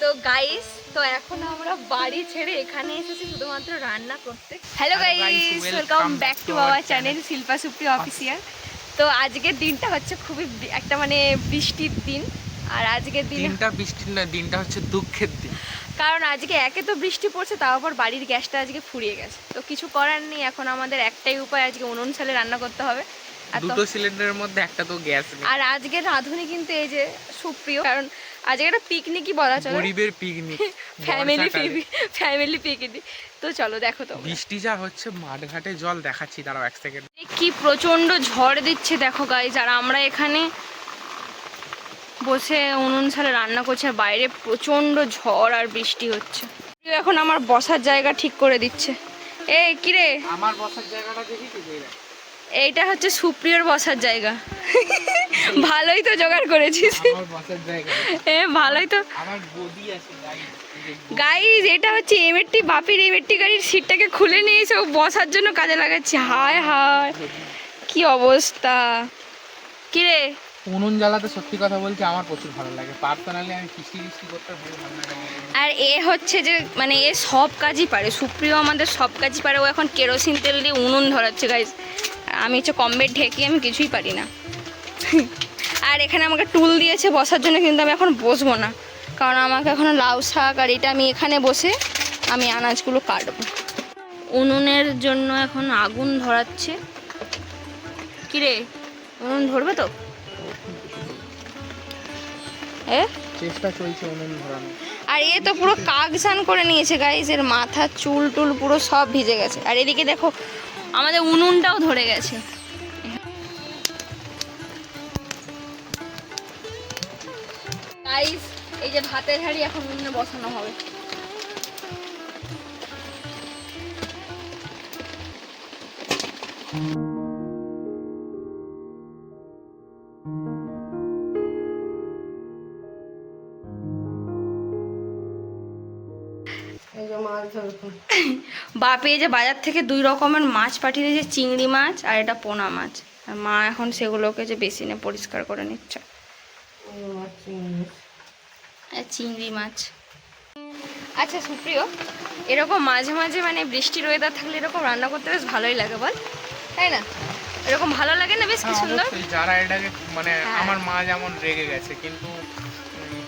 তো গাইস তো এখন আমরা বাড়ি ছেড়ে এখানে এসেছি শুধুমাত্র রান্না করতে। Hello guys welcome back to our channel Shilpa Supri official তো আজকের দিনটা হচ্ছে খুবই একটা মানে বৃষ্টির দিন আর আজকের দিন দিনটা বৃষ্টির না দিনটা হচ্ছে দুঃখের দিন। কারণ আজকে একে তো বৃষ্টি পড়ছে তার উপর বাড়ির গ্যাসটা আজকে ফুরিয়ে গেছে। তো কিছু করার নেই এখন আমাদের একটাই উপায় আজকে উনুন সালে রান্না করতে হবে। দুটো সিলিন্ডারের মধ্যে একটা তো গ্যাস নেই। আর রাঁধুনি কিন্তু এই যে সুপ্রিয় কারণ আজকে একটা পিকনিকই বলা চলে। গরিবের পিকনিক ফ্যামিলি ফ্যামিলি পিকনিক তো চলো দেখো তো বৃষ্টি যা হচ্ছে মাঠঘাটে জল দেখাচ্ছি দাঁড়াও এক সেকেন্ড কি প্রচণ্ড ঝড় দিচ্ছে দেখো গাইজ আর আমরা এখানে বসে উনুন সালে রান্না করছি আর বাইরে প্রচণ্ড ঝড় আর বৃষ্টি হচ্ছে। এখন আমার বসার জায়গা ঠিক করে দিচ্ছে। এ কিরে? আমার বসার জায়গাটা দেখি কি এইটা হচ্ছে সুপ্রিয়র বসার জায়গা। ভালোই তো জোগাড় করেছিস। এ ভালোই তো। গাইজ এটা হচ্ছে এমএরটি বাপির এমএরটি গাড়ির সিটটাকে খুলে নিয়েছে। ও বসার জন্য কাজে লাগাচ্ছে। হায় হায়। কি অবস্থা। কিরে উনুন জ্বালাতে সত্যি কথা বলছি আমার প্রচুর ভালো লাগে। পার্সোনালি আমি কিস্তি কিস্তি করতে ভালো লাগে। আর এ হচ্ছে যে মানে এ সব কাজই পারে। সুপ্রিয় আমাদের সব কাজই পারে। ও এখন কেরোসিন তেল দিয়ে উনুন ধরাচ্ছে গাইজ আমি হচ্ছে কমবেট ঢেকে আমি কিছুই পারি না। আর এখানে আমাকে টুল দিয়েছে বসার জন্য কিন্তু আমি এখন বসবো না। কারণ আমাকে এখন লাউ শাক আর এটা আমি এখানে বসে আমি আনাজগুলো কাটবো। উনুনের জন্য এখন আগুন ধরাচ্ছে। কিরে উনুন ধরবে তো? এ? চেষ্টা চলছে উনুন ধরানো আর এ তো পুরো কাক স্নান করে নিয়েছে গাইস এর মাথা চুল টুল পুরো সব ভিজে গেছে। আর এদিকে দেখো আমাদের উনুনটাও ধরে গেছে। এই যে ভাতের হাড়ি এখন উনুনে বসানো হবে। বাপি এই যে বাজার থেকে দুই রকমের মাছ পাঠিয়ে দিয়েছে চিংড়ি মাছ আর এটা পোনা মাছ। আর মা এখন সেগুলোকে যে বেসিনে পরিষ্কার করে নিচ্ছে। আর চিংড়ি মাছ। আচ্ছা সুপ্রিয় এরকম মাঝে মাঝে মানে বৃষ্টির ওয়েদার থাকলে এরকম রান্না করতে বেশ ভালোই লাগে বল। তাই না? এরকম ভালো লাগে না বেশ কি হ্যাঁ, সুন্দর? যারা এটাকে মানে হ্যাঁ। আমার মা যেমন রেগে গেছে কিন্তু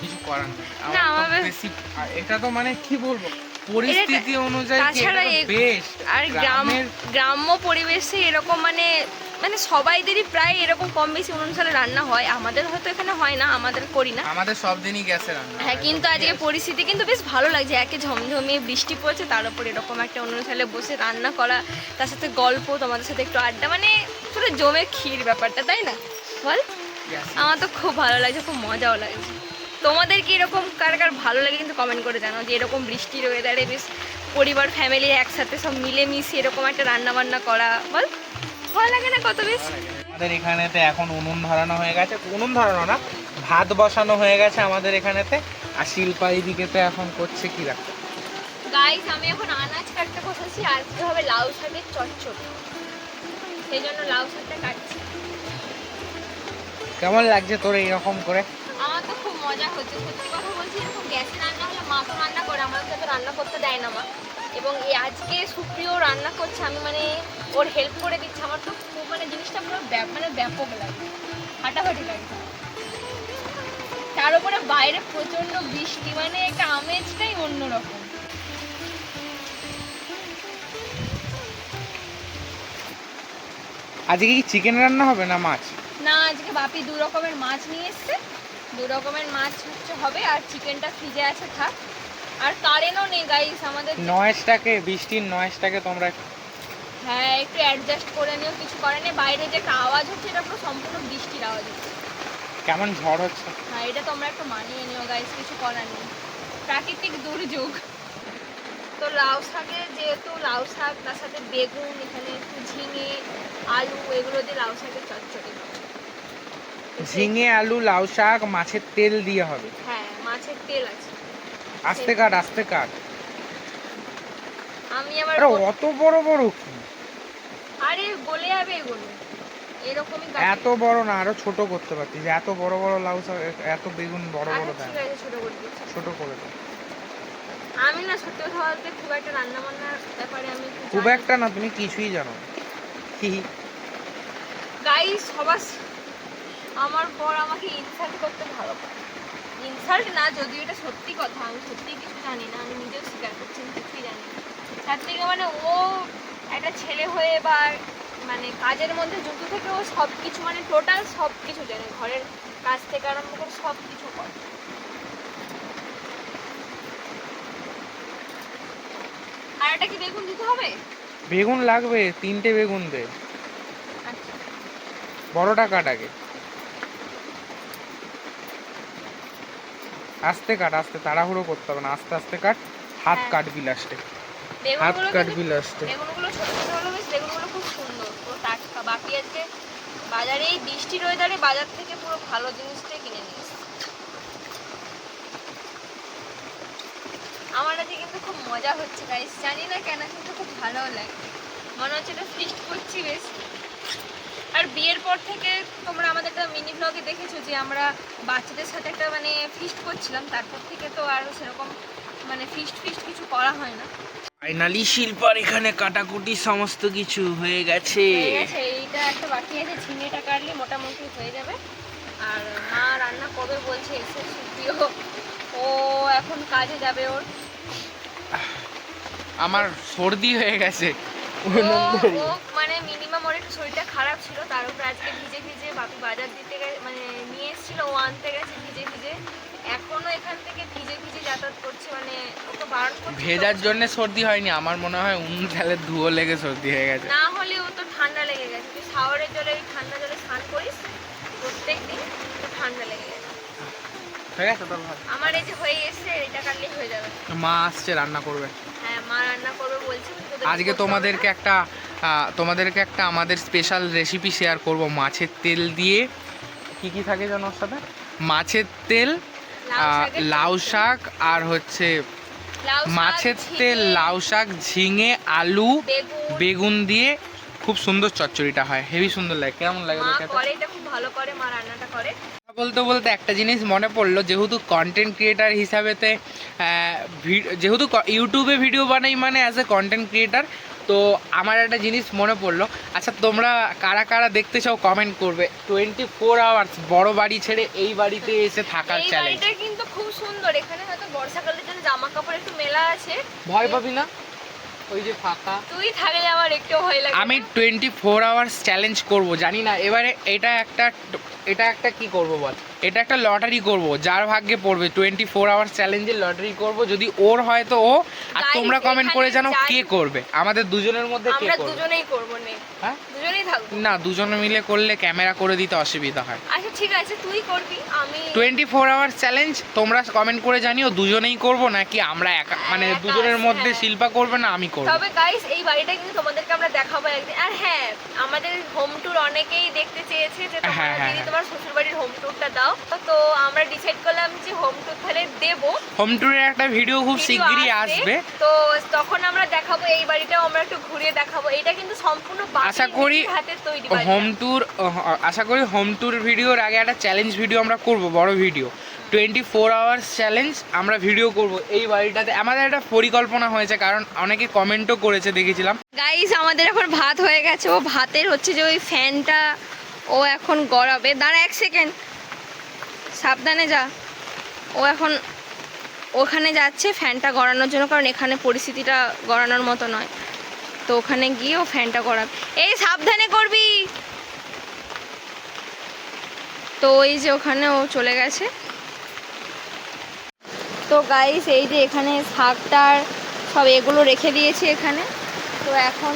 কিছু করার নেই। না, আমার- বেশি আর এটা তো মানে কি বলব? পরিস্থিতি অনুযায়ী তাছাড়া বেশ? আর গ্রাম গ্রাম্য পরিবেশে এরকম মানে মানে সবাইদেরই প্রায় এরকম কম বেশি অনুসারে রান্না হয়। আমাদের হয়তো এখানে হয় না আমাদের করি না। আমাদের সব দিনই গ্যাসে রান্না। হ্যাঁ কিন্তু আজকে পরিস্থিতি কিন্তু বেশ ভালো লাগছে। একে ঝমঝমিয়ে বৃষ্টি পড়ছে তার উপর এরকম একটা অনুষ্ঠানে বসে রান্না করা তার সাথে গল্প তোমাদের সাথে একটু আড্ডা মানে পুরো জমে ক্ষীর ব্যাপারটা তাই না? বল? আমার তো খুব ভালো লাগছে খুব মজাও লাগছে। তোমাদের কি এরকম কার কার ভালো লাগে কিন্তু কমেন্ট করে জানাও যে এরকম বৃষ্টির ওয়েদারে বেশ পরিবার ফ্যামিলি একসাথে সব মিলেমিশে এরকম একটা রান্না বান্না করা বল। ভালো লাগে না কত বেশ? আমাদের এখানেতে এখন উনুন ধরানো হয়ে গেছে। উনুন ধরানো না ভাত বসানো হয়ে গেছে আমাদের এখানেতে। আর শিল্পা এইদিকেতে এখন করছে কি রাখ গাইস আমি এখন আনাজ কাটতে বসেছি আর কি হবে লাউ শাকের চচ্চড়ি। সেই জন্য লাউ শাকটা কাটছি। কেমন লাগছে তোর এইরকম করে? মজা হচ্ছে। সত্যি কথা বলছি এরকম গ্যাসে রান্না হলে মা তো রান্না করে আমাকে তো রান্না করতে দেয় না মা। এবং এই আজকে সুপ্রিয় রান্না করছে আমি মানে ওর হেল্প করে দিচ্ছি। আমার তো খুব মানে জিনিসটা পুরো ব্যাপ মানে ব্যাপক লাগে ফাটাফাটি লাগছে। তার উপরে বাইরে প্রচণ্ড বৃষ্টি মানে একটা আমেজটাই অন্যরকম। আজকে কি চিকেন রান্না হবে না মাছ? না আজকে বাপি দু রকমের মাছ নিয়ে এসছে। দু রকমের মাছ হচ্ছে হবে আর চিকেনটা ফ্রিজে আছে থাক। আর কারেন্টও নেই গাইস আমাদের নয়েজটাকে বৃষ্টির নয়েজটাকে তোমরা হ্যাঁ একটু অ্যাডজাস্ট করে নিও কিছু করে নেই। বাইরে যে একটা আওয়াজ হচ্ছে এটা পুরো সম্পূর্ণ বৃষ্টির আওয়াজ হচ্ছে। কেমন ঝড় হচ্ছে? হ্যাঁ এটা তোমরা একটু মানিয়ে নিও গাইস কিছু করার নেই। প্রাকৃতিক দুর্যোগ। তো লাউ শাকের যেহেতু লাউ শাক তার সাথে বেগুন এখানে একটু ঝিঙে আলু এগুলো দিয়ে লাউ শাকের চচ্চড়ি। ঝিঙে আলু লাউ শাক মাছের তেল দিয়ে হবে। হ্যাঁ মাছের তেল আছে। আস্তে কাট আস্তে কাট। আমি আবার আরে অত বড় বড় কি? আরে গলে যাবে এগুলো। এরকমই এত বড় না আরও ছোট করতে পারতিস এত বড় বড় লাউ শাক এত বেগুন বড় বড় আচ্ছা দেয় ছোট করে দিচ্ছি। ছোট করে দাও আমি না সত্যি কথা বলতে খুব একটা রান্না বান্নার ব্যাপারে আমি খুব একটা না তুমি কিছুই জানো। গাইস সবার আমার বর আমাকে ইনসাল্ট করতে ভালো পায় ইনসাল্ট না যদিও এটা সত্যি কথা আমি সত্যি কিছু জানি না আমি নিজেও স্বীকার করছি আমি কিছুই জানি তার থেকে মানে ও একটা ছেলে হয়ে বা মানে কাজের মধ্যে যুক্ত থেকে ও সব কিছু মানে টোটাল সব কিছু জানে ঘরের কাজ থেকে আরম্ভ করে সব কিছু করে। আর এটা কি বেগুন দিতে হবে? বেগুন লাগবে তিনটে বেগুন দে। আচ্ছা। বড়টা কাট আস্তে কাট আস্তে তাড়াহুড়ো করতে হবে না আস্তে আস্তে কাট। হাত হ্যাঁ। কাটবি লাস্টে হাত কাটবি লাস্টে বেগুনগুলো ছোট ছোট হলো বেশ বেগুনগুলো খুব সুন্দর। পুরো টাটকা। বাকি আজকে বাজারে এই বৃষ্টির ওয়েদারে বাজার থেকে পুরো ভালো জিনিসটাই কিনে নিয়ে আমার আজকে কিন্তু খুব মজা হচ্ছে গাইস জানি না কেন কিন্তু খুব ভালো লাগে। মনে হচ্ছে এটা ফিস্ট করছি বেশ। আর বিয়ের পর থেকে তোমরা আমাদের একটা মিনি ব্লগে দেখেছ যে আমরা বাচ্চাদের সাথে একটা মানে ফিস্ট করছিলাম। তারপর থেকে তো আর সেরকম মানে ফিস্ট ফিস্ট কিছু করা হয় না। ফাইনালি শিল্পার এখানে কাটাকুটি সমস্ত কিছু হয়ে গেছে। হয়ে গেছে এইটা একটা বাকি আছে ঝিঙেটা কাটলে মোটামুটি হয়ে যাবে। আর মা রান্না করবে বলছে এসে সুপ্রিয় ও এখন কাজে যাবে ওর। আমার সর্দি হয়ে গেছে। মানে মিনিমাম ওর একটু শরীরটা খারাপ ছিল তার উপর আজকে ভিজে ভিজে বাপি বাজার দিতে মানে নিয়ে এসেছিল ও আনতে গেছে ভিজে ভিজে। এখনও এখান থেকে ভিজে ভিজে যাতায়াত করছে মানে ওকে বারণ করছে ভেজার জন্য সর্দি হয়নি আমার মনে হয় উনুন চালের ধুয়ো লেগে সর্দি হয়ে গেছে। না হলে ও তো ঠান্ডা লেগে গেছে তুই শাওয়ারের জলে ওই ঠান্ডা জলে স্নান করিস প্রত্যেক দিন ঠান্ডা লেগে গেছে তোর ভাত? আমার এই যে হয়ে এসছে এটা কাটলেই হয়ে যাবে। মা আসছে রান্না করবে। হ্যাঁ মা রান্না করবে বলছে আজকে তোমাদেরকে একটা তোমাদেরকে একটা আমাদের স্পেশাল রেসিপি শেয়ার করব মাছের তেল দিয়ে। কি কি থাকে জানো ওর সাথে? মাছের তেল লাউ। শাক আর হচ্ছে মাছের তেল লাউ শাক ঝিঙে আলু বেগুন। দিয়ে খুব সুন্দর চচ্চড়িটা হয়। হেভি সুন্দর লাগে কেমন লাগে মা করে এটা খুব ভালো করে মা রান্নাটা করে। বলতে বলতে একটা জিনিস মনে পড়ল যেহেতু কন্টেন্ট ক্রিয়েটার হিসাবেতে যেহেতু ইউটিউবে ভিডিও বানাই মানে অ্যাজ এ কন্টেন্ট ক্রিয়েটার তো আমার একটা জিনিস মনে পড়ল। আচ্ছা তোমরা কারা কারা দেখতে চাও কমেন্ট করবে। টোয়েন্টি ফোর আওয়ার্স বড় বাড়ি ছেড়ে এই বাড়িতে এসে থাকার চ্যালেঞ্জ কিন্তু খুব সুন্দর এখানে হয়তো বর্ষাকালের জন্য জামা কাপড় একটু মেলা আছে। ভয় পাবি না? ওই যে ফাঁকা। তুই থাকলে আমার একটু ভয় লাগে আমি। টোয়েন্টি ফোর আওয়ার্স চ্যালেঞ্জ করব জানি না। এবারে এটা একটা এটা একটা কি করব বল? এটা একটা লটারি করব যার ভাগ্যে পড়বে। টোয়েন্টি ফোর আওয়ার্স চ্যালেঞ্জের লটারি করব যদি ওর হয় তো ও আর তোমরা কমেন্ট করে জানো কে করবে। আমাদের দুজনের মধ্যে কে করবে? দুজনেই করব নে। হ্যাঁ? দুজনেই থাকব। না দুজনে মিলে করলে ক্যামেরা করে দিতে অসুবিধা হয়। আচ্ছা ঠিক আছে তুই করবি আমি টোয়েন্টি ফোর আওয়ার্স চ্যালেঞ্জ তোমরা কমেন্ট করে জানিও দুজনেই করব নাকি আমরা একা মানে দুজনের মধ্যে হ্যাঁ। শিল্পা করবে না আমি করব? তবে গাইস এই বাড়িটা কিন্তু তোমাদেরকে আমরা দেখাবো একদিন। আর হ্যাঁ আমাদের হোম ট্যুর অনেকেই দেখতে চেয়েছে যে তোমার হ্যাঁ, হ্যাঁ, দিদি হ্যাঁ। তোমার শ্বশুর বাড়ির হোম ট্যুরটা দাও। তো আমরা ডিসাইড করলাম যে হোম ট্যুর তাহলে দেবো। হোম ট্যুরের একটা ভিডিও খুব শিগগিরই আসবে। তো তখন আমরা দেখাবো এই বাড়িটাও আমরা একটু ঘুরিয়ে দেখাবো। এটা কিন্তু সম্পূর্ণ আশা করি হাতের তৈরি হোম ট্যুর আশা করি হোম ট্যুর ভিডিওর আগে একটা চ্যালেঞ্জ ভিডিও আমরা করব বড় video twenty four hours challenge আমরা ভিডিও করব এই বাড়িটাতে। আমাদের একটা পরিকল্পনা হয়েছে কারণ অনেকে কমেন্টও করেছে দেখেছিলাম। গাইস আমাদের এখন ভাত হয়ে গেছে। ও ভাতের হচ্ছে যে ওই ফ্যানটা ও এখন গড়াবে। দাঁড়া এক সেকেন্ড সাবধানে যা। ও এখন ওখানে যাচ্ছে ফ্যানটা গড়ানোর জন্য, কারণ এখানে পরিস্থিতিটা গড়ানোর মতো নয়। তো ওখানে গিয়ে ও ফ্যানটা গড়াবে। এই সাবধানে করবি! তো ওই যে ওখানে ও চলে গেছে। তো গাইস এই যে এখানে শাকটার সব এগুলো রেখে দিয়েছি এখানে। তো এখন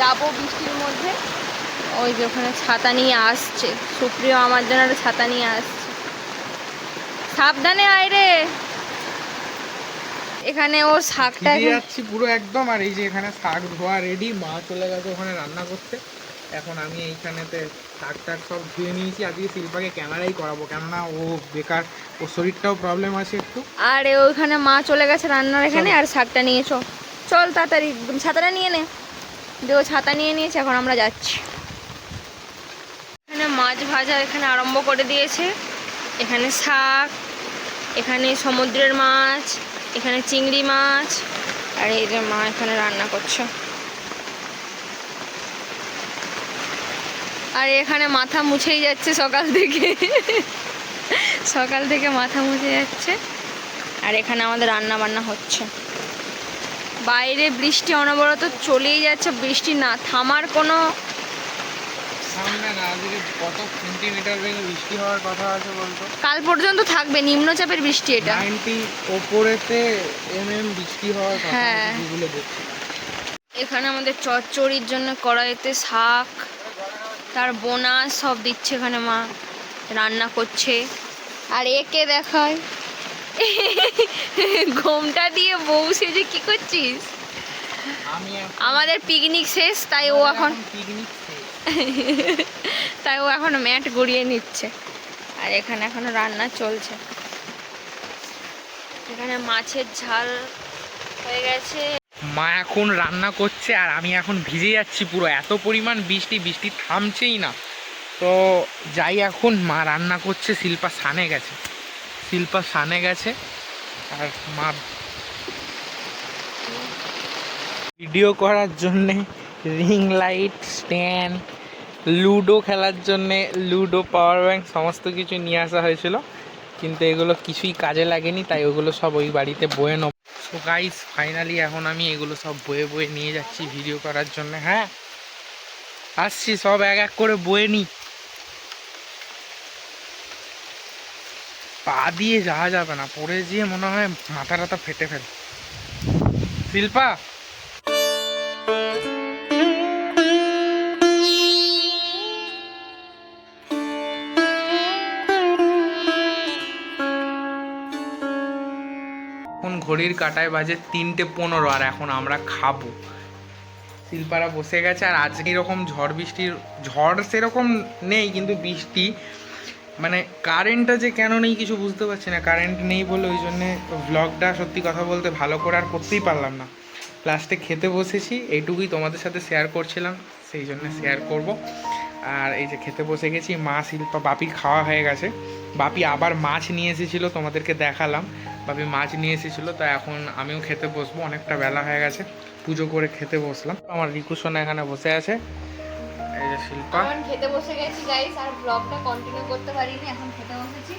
যাব বৃষ্টির মধ্যে। ওই যে ওখানে ছাতা নিয়ে আসছে। সুপ্রিয়, আমার জন্য ছাতা নিয়ে আসছে। সাবধানে আয় রে। এখানে ও শাকটা যাচ্ছি পুরো একদম আর এই যে এখানে শাক ধোয়া রেডি মা চলে গেছে ওখানে রান্না করতে। এখন আমি এইখানেতে শাক টাক সব ধুয়ে নিয়েছি আজকে শিল্পাকে ক্যামেরাই করাবো কেননা ও বেকার ওর শরীরটাও প্রবলেম আছে একটু। আর ওইখানে মা চলে গেছে রান্নার এখানে আর শাকটা নিয়ে চল। তাড়াতাড়ি ছাতাটা নিয়ে নে। ও ছাতা নিয়ে নিয়েছে এখন আমরা যাচ্ছি। এখানে মাছ ভাজা এখানে আরম্ভ করে দিয়েছে। এখানে শাক এখানে সমুদ্রের মাছ, এখানে চিংড়ি মাছ, আর এই যে মা এখানে রান্না করছে। আর এখানে মাথা মুছেই যাচ্ছে সকাল থেকে। সকাল থেকে মাথা মুছে যাচ্ছে। আর এখানে আমাদের রান্না বান্না হচ্ছে। বাইরে বৃষ্টি অনবরত চলেই যাচ্ছে। বৃষ্টি না থামার কোনো সামনে না আজকে কত সেন্টিমিটার বেগে বৃষ্টি হওয়ার কথা আছে বলতো? কাল পর্যন্ত থাকবে নিম্নচাপের বৃষ্টি এটা। নাইনটি ওপরেতে এম এম বৃষ্টি হওয়ার কথা হ্যাঁ। এখানে আমাদের চচ্চড়ির জন্য কড়াইতে শাক তার বোনা সব দিচ্ছে এখানে মা রান্না করছে। আর একে দেখায় ঘোমটা দিয়ে বউ সেজে কি করছিস? আমাদের পিকনিক শেষ তাই ও এখন পিকনিক তাই ও এখন ম্যাট গড়িয়ে নিচ্ছে। আর এখানে এখনও রান্না চলছে। এখানে মাছের ঝাল হয়ে গেছে। মা এখন রান্না করছে আর আমি এখন ভিজে যাচ্ছি পুরো। এত পরিমাণ বৃষ্টি বৃষ্টি থামছেই না। তো যাই এখন মা রান্না করছে, শিল্পা সানে গেছে। শিল্পা সানে গেছে আর মা ভিডিও করার জন্যে রিং লাইট স্ট্যান্ড লুডো খেলার জন্যে, লুডো পাওয়ার ব্যাংক সমস্ত কিছু নিয়ে আসা হয়েছিল। কিন্তু এগুলো কিছুই কাজে লাগেনি, তাই ওগুলো সব ওই বাড়িতে বয়ে নেব। সো গাইস ফাইনালি এখন আমি এগুলো সব বয়ে বয়ে নিয়ে যাচ্ছি ভিডিও করার জন্য হ্যাঁ? আসছি, সব এক এক করে বয়ে নি। পা দিয়ে যাওয়া যাবে না, পড়ে গিয়ে মনে হয় মাথা টাথা ফেটে ফেল। শিল্পা ঘড়ির কাটায় বাজে তিনটে পনেরো আর এখন আমরা খাব। শিল্পারা বসে গেছে আর আজকে এরকম ঝড় বৃষ্টির ঝড় সেরকম নেই কিন্তু বৃষ্টি। মানে কারেন্টটা যে কেন নেই কিছু বুঝতে পারছি না। কারেন্ট নেই বলে ওই জন্যে ব্লগটা সত্যি কথা বলতে ভালো করে আর করতেই পারলাম না। লাস্টে খেতে বসেছি, এইটুকুই তোমাদের সাথে শেয়ার করছিলাম, সেই জন্য শেয়ার করব। আর এই যে খেতে বসে গেছি, মা, শিল্পা বাপির খাওয়া হয়ে গেছে। বাপি আবার মাছ নিয়ে এসেছিল, তোমাদেরকে দেখালাম। বাপি মাছ নিয়ে এসেছিল তা এখন আমিও খেতে বসবো অনেকটা বেলা হয়ে গেছে পুজো করে খেতে বসলাম। আমার রিকুসোনা এখানে বসে আছে। এই যে শিল্পা। খেতে বসে গেছি গাইস আর ব্লগটা কন্টিনিউ করতে পারিনি এখন খেতে বসেছি।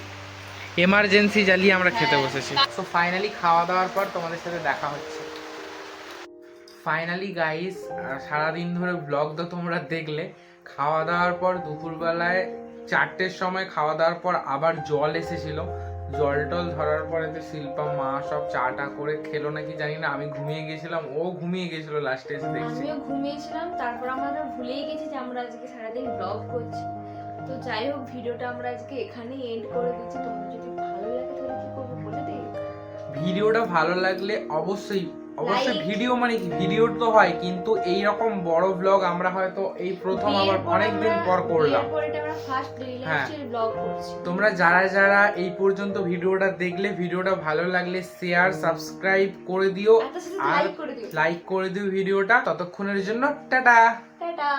এমার্জেন্সি জ্বালিয়ে আমরা খেতে হ্যাঁ। বসেছি। তো ফাইনালি খাওয়া দাওয়ার পর তোমাদের সাথে দেখা হচ্ছে। ফাইনালি গাইস সারাদিন ধরে ব্লগ তো তোমরা দেখলে। খাওয়া দাওয়ার পর দুপুরবেলায় চারটের সময় খাওয়া দাওয়ার পর আবার জল এসেছিল। জল টল ধরার পরে তো শিল্পা মা সব চাটা করে খেলো নাকি জানি না আমি ঘুমিয়ে গেছিলাম ও ঘুমিয়ে গেছিল লাস্টে এসে দেখছি আমিও ঘুমিয়েছিলাম তারপর আমরা ভুলেই গেছি যে আমরা আজকে সারাদিন ব্লগ করছি। তো যাই হোক ভিডিওটা আমরা আজকে এখানেই এন্ড করে দিচ্ছি। তোমরা যদি ভালো লাগে তাহলে কি করবে বলে দে ভিডিওটা ভালো লাগলে অবশ্যই অবশ্যই ভিডিও মানে কি? ভিডিও তো হয় কিন্তু এই রকম বড় ব্লগ আমরা হয়তো এই প্রথম আবার অনেক দিন পর করলাম। হ্যাঁ। তোমরা যারা যারা এই পর্যন্ত ভিডিওটা দেখলে ভিডিওটা ভালো লাগলে শেয়ার সাবস্ক্রাইব করে দিও। আর লাইক করে দিও। ভিডিওটা ততক্ষণের জন্য টাটা। টাটা।